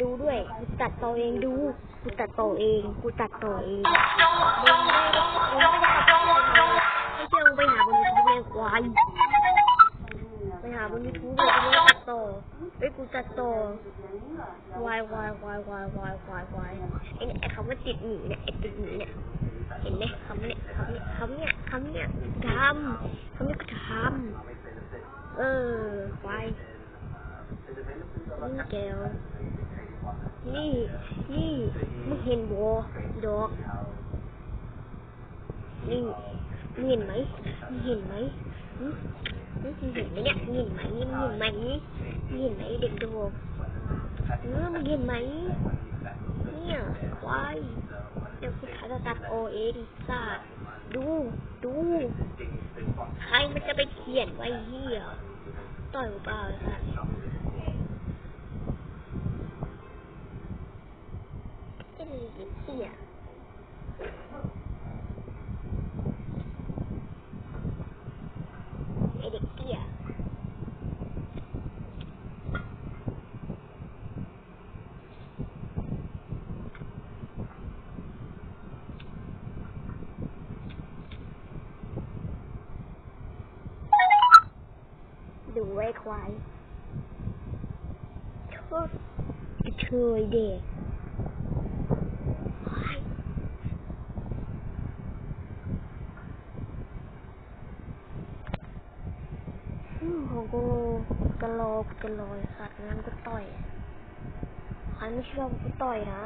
ดูด้วย กูตัดต่อเองดู กูตัดต่อเอง กูตัดต่อเองไม่เชื่อมึงไปหาบนยูทูบเลยควายไปหาบนยูทูบเลยกูตัดต่อเฮ้กูตัดต่อวายวายวายวายวายวายวายไอ้เนี่ยไอ้คำว่าติดหนีเนี่ยไอ้ติดหนีเนี่ย เห็นไหมคำเนี่ยคำเนี่ยคำเนี่ยคำเนี่ยทำคำนี้ก็ทำเออควายนี่แก้ว นี่นี่มึงเห็นบัวดอกนี่มึงเห็นไหมมึงเห็นไหมมึงเห็นไหมเนี่ยมึงเห็นไหมมึงเห็นไหมมึงเห็นไหมเด็กดอกเออมึงเห็นไหมเนี่ยควายเดี๋ยวกูถ่ายตัดโอเอดิสัตดูดูใครมันจะไปเขียนไว้เฮียต่อยเปล่าไอ้สัตว์ไอ้เด็กเหี้ย ไอเด็กเตี้ย ดูไอ้ควายโทษกระเทยเด็กควายอืมของกูจะรอกูจะรอไอ้สัตว์งั้นกูต่อยใครไม่ชื่อกูต่อยนะ